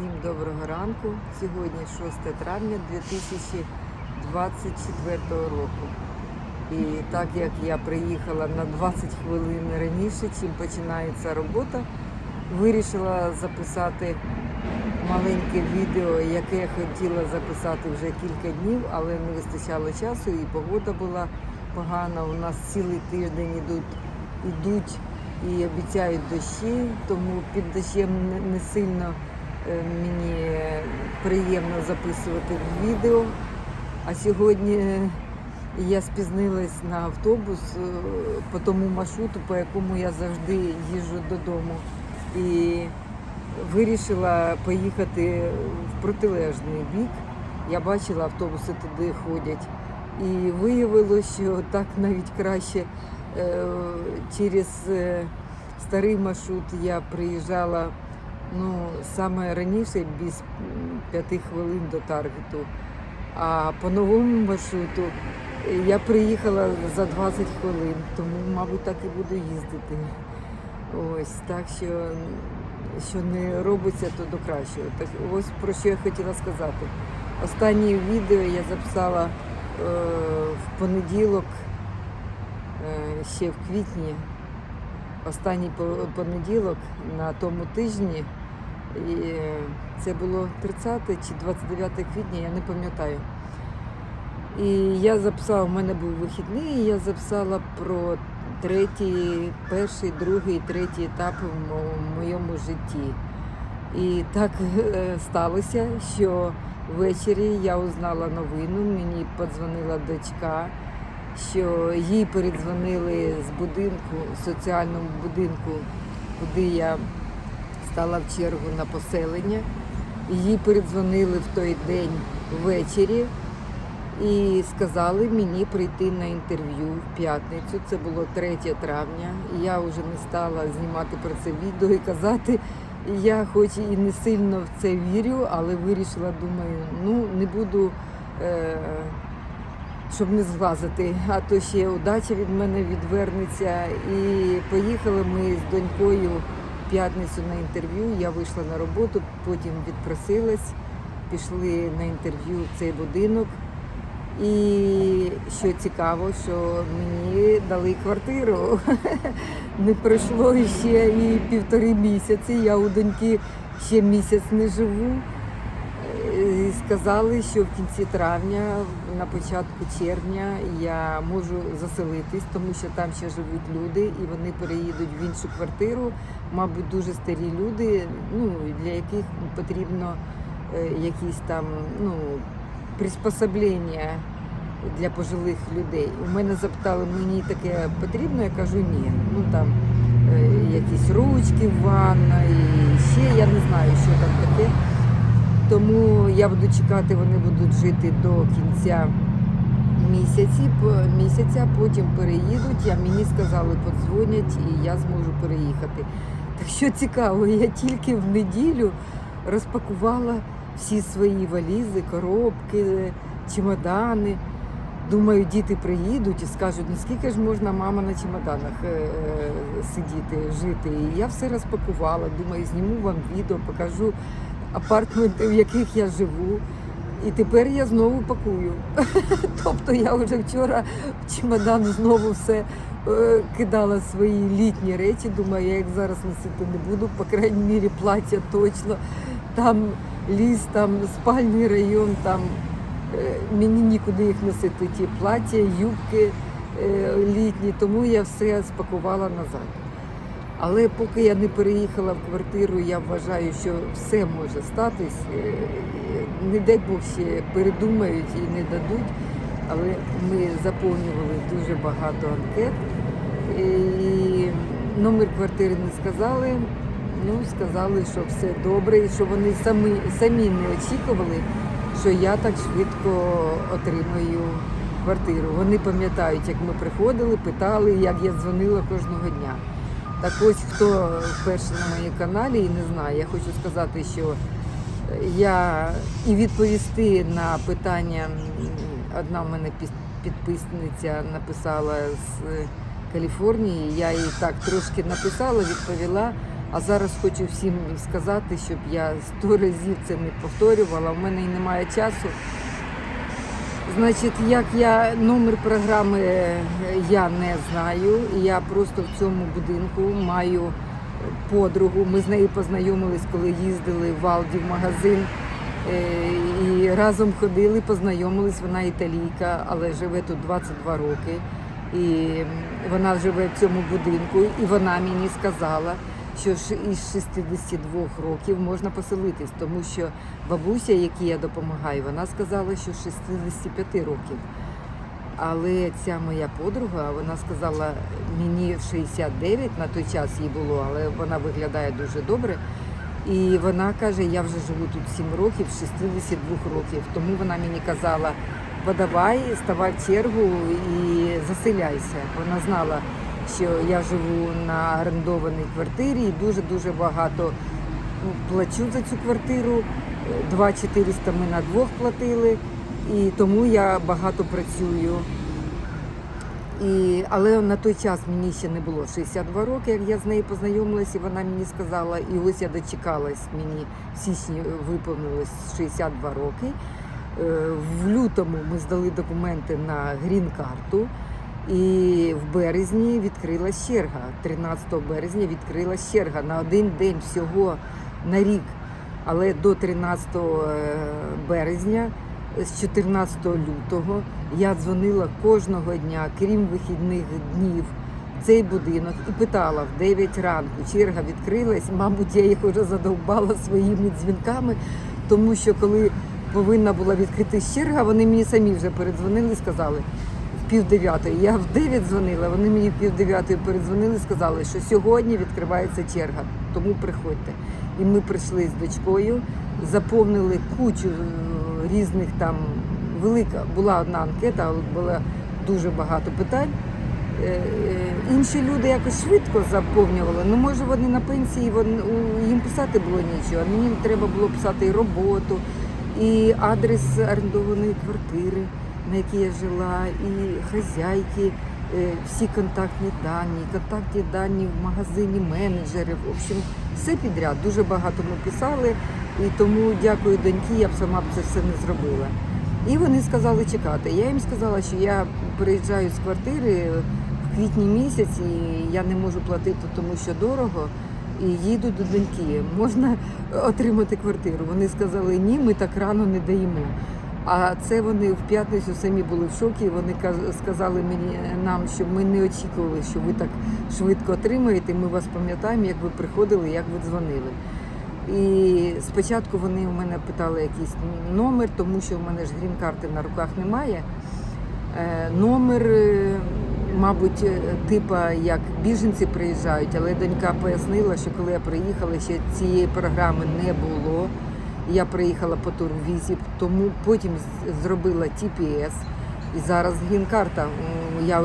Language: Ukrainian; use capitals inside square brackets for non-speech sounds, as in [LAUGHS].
Всім доброго ранку. Сьогодні 6 травня 2024 року. І так як я приїхала на 20 хвилин раніше, чим починається робота, вирішила записати маленьке відео, яке я хотіла записати вже кілька днів, але не вистачало часу і погода була погана. У нас цілий тиждень ідуть, ідуть і обіцяють дощі, тому під дощем не, сильно мені приємно записувати відео. А сьогодні е, я спізнилась на автобус е, по тому маршруту, по якому я завжди їжджу додому. І вирішила поїхати в протилежний бік. Я бачила, автобуси туди ходять. І виявилося, що так навіть краще е, через е, старий маршрут я приїжджала ну, саме раніше, без п'яти хвилин до таргету. А по новому маршруту е, я приїхала за 20 хвилин, тому, мабуть, так і буду їздити. Ось так що, що не робиться, то до кращого. Так ось про що я хотіла сказати. Останнє відео я записала е, в понеділок, е, ще в квітні. Останній по- понеділок на тому тижні. І це було 30 чи 29 квітня, я не пам'ятаю. І я записала, у мене був вихідний, і я записала про третій, перший, другий, третій етап в моєму житті. І так е, сталося, що ввечері я узнала новину, мені подзвонила дочка, що їй передзвонили з будинку, соціальному будинку, куди я стала в чергу на поселення. Їй передзвонили в той день ввечері і сказали мені прийти на інтерв'ю в п'ятницю. Це було 3 травня. І я вже не стала знімати про це відео і казати. Я хоч і не сильно в це вірю, але вирішила, думаю, ну не буду, е, щоб не зглазити, а то ще удача від мене відвернеться. І поїхали ми з донькою п'ятницю на інтерв'ю. Я вийшла на роботу, потім відпросилась, пішли на інтерв'ю в цей будинок. І що цікаво, що мені дали квартиру. [LAUGHS] Не пройшло ще і півтори місяці. Я у доньки ще місяць не живу. Сказали, що в кінці травня, на початку червня, я можу заселитись, тому що там ще живуть люди, і вони переїдуть в іншу квартиру. Мабуть, дуже старі люди, ну для яких потрібно е, якісь там ну, приспособлення для пожилих людей. У мене запитали, мені таке потрібно, я кажу ні. Ну там е, якісь ручки в ванна і ще я не знаю, що там таке. Тому я буду чекати, вони будуть жити до кінця місяці, місяця, потім переїдуть. Я мені сказали, подзвонять і я зможу переїхати. Так що цікаво, я тільки в неділю розпакувала всі свої валізи, коробки, чемодани. Думаю, діти приїдуть і скажуть, ну скільки ж можна мама на чемоданах е, е, сидіти, жити. І я все розпакувала. Думаю, зніму вам відео, покажу апартаменти, в яких я живу. І тепер я знову пакую. [LAUGHS] Тобто я вже вчора в чемодан знову все е, кидала свої літні речі. Думаю, я їх зараз носити не буду, по крайній мірі плаття точно. Там ліс, там спальний район, там е, мені нікуди їх носити. Ті плаття, юбки е, літні, тому я все спакувала назад. Але поки я не переїхала в квартиру, я вважаю, що все може статись. Е, Не дай Бог ще передумають і не дадуть. Але ми заповнювали дуже багато анкет. І номер квартири не сказали. Ну, сказали, що все добре, і що вони самі, самі не очікували, що я так швидко отримаю квартиру. Вони пам'ятають, як ми приходили, питали, як я дзвонила кожного дня. Так ось хто вперше на моєму каналі і не знає, я хочу сказати, що я і відповісти на питання. Одна в мене підписниця написала з Каліфорнії. Я їй так трошки написала, відповіла. А зараз хочу всім сказати, щоб я сто разів це не повторювала. У мене і немає часу. Значить, як я номер програми е, я не знаю. Я просто в цьому будинку маю подругу. Ми з нею познайомились, коли їздили в Алді в магазин. Е, І разом ходили, познайомились. Вона італійка, але живе тут 22 роки. І вона живе в цьому будинку, і вона мені сказала, що із 62 років можна поселитись, тому що бабуся, якій я допомагаю, вона сказала, що з 65 років. Але ця моя подруга, вона сказала мені в 69 на той час їй було, але вона виглядає дуже добре. І вона каже, я вже живу тут 7 років, з 62 років. Тому вона мені казала, подавай, ставай в чергу і заселяйся. Вона знала, що я живу на орендованій квартирі і дуже-дуже багато ну, плачу за цю квартиру. 2400 ми на двох платили, і тому я багато працюю. І, але на той час мені ще не було 62 роки, як я з нею познайомилася, і вона мені сказала, і ось я дочекалась, мені в січні виповнилось 62 роки. Е, В лютому ми здали документи на грін-карту, і в березні відкрилась черга. 13 березня відкрилась черга на один день всього на рік. Але до 13 березня з 14 лютого я дзвонила кожного дня, крім вихідних днів, в цей будинок і питала в 9 ранку. Черга відкрилась. Мабуть, я їх вже задовбала своїми дзвінками, тому що коли повинна була відкритись черга, вони мені самі вже передзвонили і сказали. В пів дев'ятої. Я в дев'ять дзвонила, вони мені пів дев'ятої передзвонили, сказали, що сьогодні відкривається черга, тому приходьте. І ми прийшли з дочкою, заповнили кучу е, різних там велика була одна анкета, було дуже багато питань. Е, е, Інші люди якось швидко заповнювали. Ну, може, вони на пенсії, вон- у- їм писати було нічого. А мені треба було писати і роботу, і адрес орендованої квартири, на якій я жила, і хазяйки, е, всі контактні дані, контактні дані в магазині менеджерів. В общем, все підряд. Дуже багато ми писали, і тому дякую доньки, я б сама б це все не зробила. І вони сказали чекати. Я їм сказала, що я переїжджаю з квартири в квітні місяці, і я не можу платити, тому що дорого. І їду до доньки. Можна [LAUGHS] отримати квартиру. Вони сказали, ні, ми так рано не даємо. А це вони в п'ятницю самі були в шокі. Вони каз- сказали мені нам, що ми не очікували, що ви так швидко отримаєте. Ми вас пам'ятаємо, як ви приходили, як ви дзвонили. І спочатку вони у мене питали якийсь номер, тому що в мене ж грін-карти на руках немає. Е, Номер, е, мабуть, е, типа як біженці приїжджають, але донька пояснила, що коли я приїхала, ще цієї програми не було. Я приїхала по турвізі, тому потім зробила TPS. І зараз грін-карта. Я